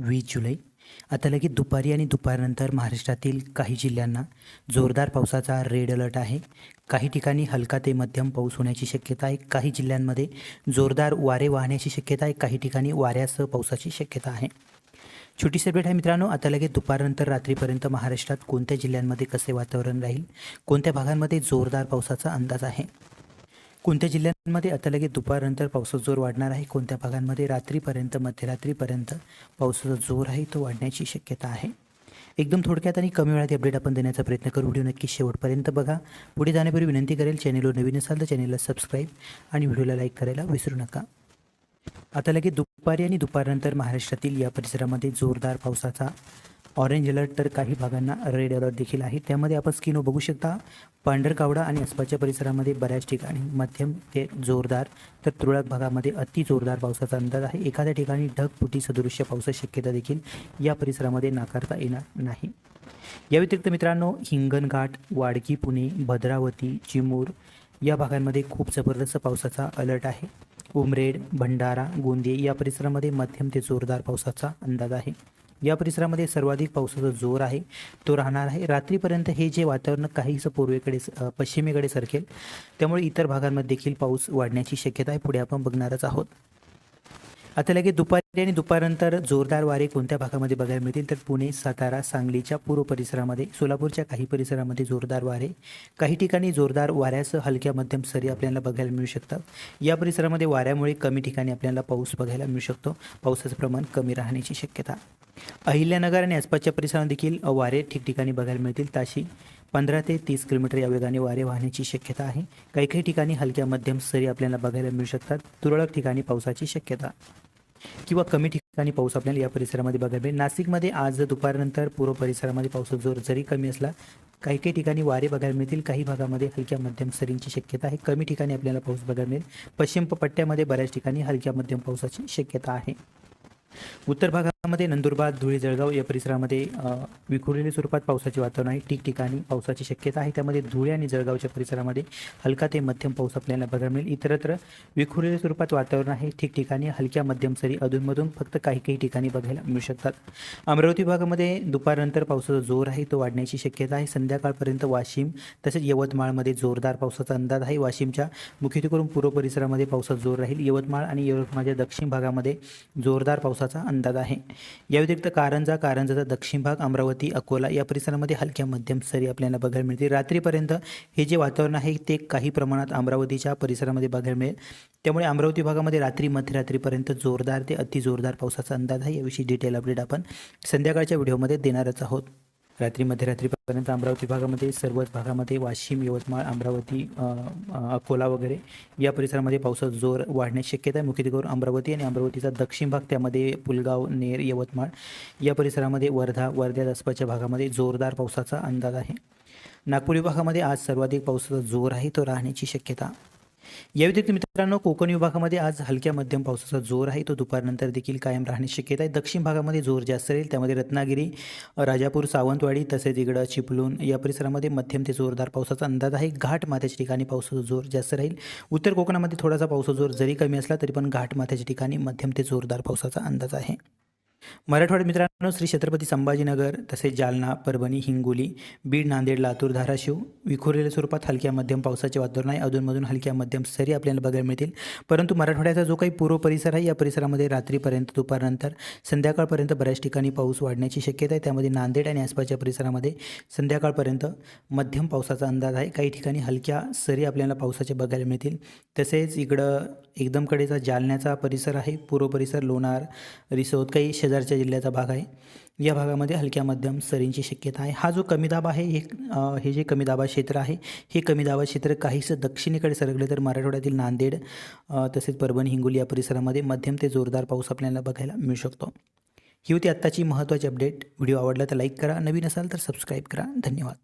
वीस जुलै. आता लगेच दुपारी आणि दुपारनंतर महाराष्ट्रातील काही जिल्ह्यांना जोरदार पावसाचा रेड अलर्ट आहे. काही ठिकाणी हलका ते मध्यम पाऊस होण्याची शक्यता आहे. काही जिल्ह्यांमध्ये जोरदार वारे वाहण्याची शक्यता आहे. काही ठिकाणी वाऱ्यासह पावसाची शक्यता आहे. छोटी अपडेट आहे मित्रांनो. आता लगेच दुपारनंतर रात्रीपर्यंत महाराष्ट्रात कोणत्या जिल्ह्यांमध्ये कसे वातावरण राहील? कोणत्या भागांमध्ये जोरदार पावसाचा अंदाज आहे? कोणत्या जिल्ह्यांमध्ये आता लगेच दुपारनंतर पावसाचा जोर वाढणार आहे? कोणत्या भागांमध्ये रात्रीपर्यंत मध्यरात्रीपर्यंत पावसाचा जोर आहे? तो वाढण्याची शक्यता आहे. एकदम थोडक्यात आणि कमी वेळात अपडेट आपण देण्याचा प्रयत्न करू. व्हिडिओ नक्की शेवटपर्यंत बघा. पुढे जाण्यापूर्वी विनंती करेल चॅनेलवर नवीन असाल तर चॅनेलला सबस्क्राईब आणि व्हिडिओला लाईक करायला विसरू नका. आता लगेच दुपारी आणि दुपारनंतर महाराष्ट्रातील या परिसरामध्ये जोरदार पावसाचा ऑरेंज अलर्ट तर काही भागांना रेड अलर्ट देखील आहे. त्यामध्ये आपण स्क्रीनवर बघू शकता. पांढरकावडा आणि आसपासच्या परिसरामध्ये बऱ्याच ठिकाणी मध्यम ते जोरदार तर तुरळक भागामध्ये अति जोरदार पावसाचा अंदाज आहे. एखाद्या ठिकाणी ढगफुटी सदृश्य पावसाची शक्यता देखील या परिसरामध्ये नाकारता येणार नाही. या व्यतिरिक्त मित्रांनो हिंगणघाट वाडकी पुणे भद्रावती चिमूर या भागांमध्ये खूप जबरदस्त पावसाचा अलर्ट आहे. उमरेड भंडारा गोंदिये या परिसरामध्ये मध्यम ते जोरदार पावसाचा अंदाज आहे. या परिसरामध्ये सर्वाधिक पावसाचा जोर आहे. तो राहणार आहे. रात्रीपर्यंत हे जे वातावरण काहीसं पूर्वेकडे पश्चिमेकडे सरकेल त्यामुळे इतर भागांमध्ये देखील पाऊस वाढण्याची शक्यता आहे. पुढे आपण बघणारच आहोत. आता लगेच दुपारी आणि दुपारनंतर जोरदार वारे कोणत्या भागामध्ये बघायला मिळतील? तर पुणे सातारा सांगलीच्या पूर्व परिसरामध्ये सोलापूरच्या काही परिसरामध्ये जोरदार वारे. काही ठिकाणी जोरदार वाऱ्यासह हलक्या मध्यम सरी आपल्याला बघायला मिळू शकतात. या परिसरामध्ये वाऱ्यामुळे कमी ठिकाणी आपल्याला पाऊस बघायला मिळू शकतो. पावसाचं प्रमाण कमी राहण्याची शक्यता. अहिल्यानगर आणि आसपासच्या परिसरात देखील वारे ठिकठिकाणी बघायला मिळतील. ताशी पंधरा ते तीस किलोमीटर या वेगाने वारे वाहण्याची शक्यता आहे. काही काही ठिकाणी हलक्या मध्यम सरी आपल्याला बघायला मिळू शकतात. तुरळक ठिकाणी पावसाची शक्यता किंवा कमी ठिकाणी पाऊस आपल्याला या परिसरामध्ये बघायला मिळेल. नाशिकमध्ये आज दुपारनंतर पूर्व परिसरामध्ये पावसाचा जोर जरी कमी असला काही काही ठिकाणी वारे बघायला मिळतील. काही भागामध्ये हलक्या मध्यम सरींची शक्यता आहे. कमी ठिकाणी आपल्याला पाऊस बघायला मिळेल. पश्चिम पट्ट्यामध्ये बऱ्याच ठिकाणी हलक्या मध्यम पावसाची शक्यता आहे. उत्तर भागात भागामध्ये नंदुरबार धुळे जळगाव या परिसरामध्ये विखुरलेल्या स्वरूपात पावसाचे वातावरण आहे. ठिकठिकाणी पावसाची शक्यता आहे. त्यामध्ये धुळे आणि जळगावच्या परिसरामध्ये हलका ते मध्यम पाऊस आपल्याला बघायला मिळेल. इतरत्र विखुरलेल्या स्वरूपात वातावरण आहे. ठिकठिकाणी हलक्या मध्यम सरी अधूनमधून फक्त काही काही ठिकाणी बघायला मिळू शकतात. अमरावती भागामध्ये दुपारनंतर पावसाचा जोर आहे. तो वाढण्याची शक्यता आहे. संध्याकाळपर्यंत वाशिम तसेच यवतमाळमध्ये जोरदार पावसाचा अंदाज आहे. वाशिमच्या मुख्यत्वेकरून पूर्व परिसरामध्ये पावसाचा जोर राहील. यवतमाळ आणि यवतमाळच्या दक्षिण भागामध्ये जोरदार पावसाचा अंदाज आहे. या व्यतिरिक्त कारंजा कारंजाचा दक्षिण भाग अमरावती अकोला या परिसरामध्ये हलक्या मध्यम सरी आपल्याला बघायला मिळते रात्रीपर्यंत हे जे वातावरण आहे ते काही प्रमाणात अमरावतीच्या परिसरामध्ये बघायला मिळेल. त्यामुळे अमरावती भागामध्ये रात्री मध्यरात्रीपर्यंत जोरदार ते अति जोरदार पावसाचा अंदाज आहे. याविषयी डिटेल अपडेट आपण संध्याकाळच्या व्हिडिओमध्ये देणारच आहोत. रात्री मध्यरात्रीपर्यंत अमरावती भागामध्ये सर्वच भागामध्ये वाशिम यवतमाळ अमरावती अकोला वगैरे या परिसरामध्ये पावसाचा जोर वाढण्याची शक्यता आहे. मुख्यत्वे करून अमरावती आणि अमरावतीचा दक्षिण भाग त्यामध्ये पुलगाव नेर यवतमाळ या परिसरामध्ये वर्धा वर्ध्या आसपासच्या भागामध्ये जोरदार पावसाचा अंदाज आहे. नागपूर विभागामध्ये आज सर्वाधिक पावसाचा जोर आहे. तो राहण्याची शक्यता या व्यतिरिक्त मित्रांनो कोकण विभागामध्ये आज हलक्या मध्यम पावसाचा जोर आहे. तो दुपारनंतर देखील कायम राहण्याची शक्यता आहे. दक्षिण भागामध्ये जोर जास्त राहील. त्यामध्ये रत्नागिरी राजापूर सावंतवाडी तसेच इकडं चिपळूण या परिसरामध्ये मध्यम ते जोरदार पावसाचा अंदाज आहे. घाट माथ्याच्या ठिकाणी पावसाचा जोर जास्त राहील. उत्तर कोकणामध्ये थोडासा पावसाचा जोर जरी कमी असला तरी पण घाट माथ्याच्या ठिकाणी मध्यम ते जोरदार पावसाचा अंदाज आहे. मराठवाड्यात मित्रांनो श्री छत्रपती संभाजीनगर तसेच जालना परभणी हिंगोली बीड नांदेड लातूर धाराशिव विखुरलेल्या स्वरूपात हलक्या मध्यम पावसाचे वातावरण आहे. अधूनमधून हलक्या मध्यम सरी आपल्याला बघायला मिळतील. परंतु मराठवाड्याचा जो काही पूर्व परिसर आहे या परिसरामध्ये रात्रीपर्यंत दुपारनंतर संध्याकाळपर्यंत बऱ्याच ठिकाणी पाऊस वाढण्याची शक्यता आहे. त्यामध्ये नांदेड आणि आसपासच्या परिसरामध्ये संध्याकाळपर्यंत मध्यम पावसाचा अंदाज आहे. काही ठिकाणी हलक्या सरी आपल्याला पावसाचे बघायला मिळतील. तसेच इकडं एकदम कडेचा जालन्याचा परिसर आहे. पूर्व परिसर लोणार रिसोद काही शेजारच्या जिल्ह्याचा भाग आहे. या भागामध्ये हलक्या मध्यम सरींची शक्यता आहे. हा जो कमी दाब आहे हे हे जे कमी दाबा क्षेत्र आहे हे कमी दाबा क्षेत्र काहीसं दक्षिणेकडे सरकले तर मराठवाड्यातील नांदेड तसेच परभणी हिंगोली या परिसरामध्ये मध्यम ते जोरदार पाऊस आपल्याला बघायला मिळू शकतो. ही होती आत्ताची महत्त्वाची अपडेट. व्हिडिओ आवडला तर लाईक करा. नवीन असाल तर सबस्क्राईब करा. धन्यवाद.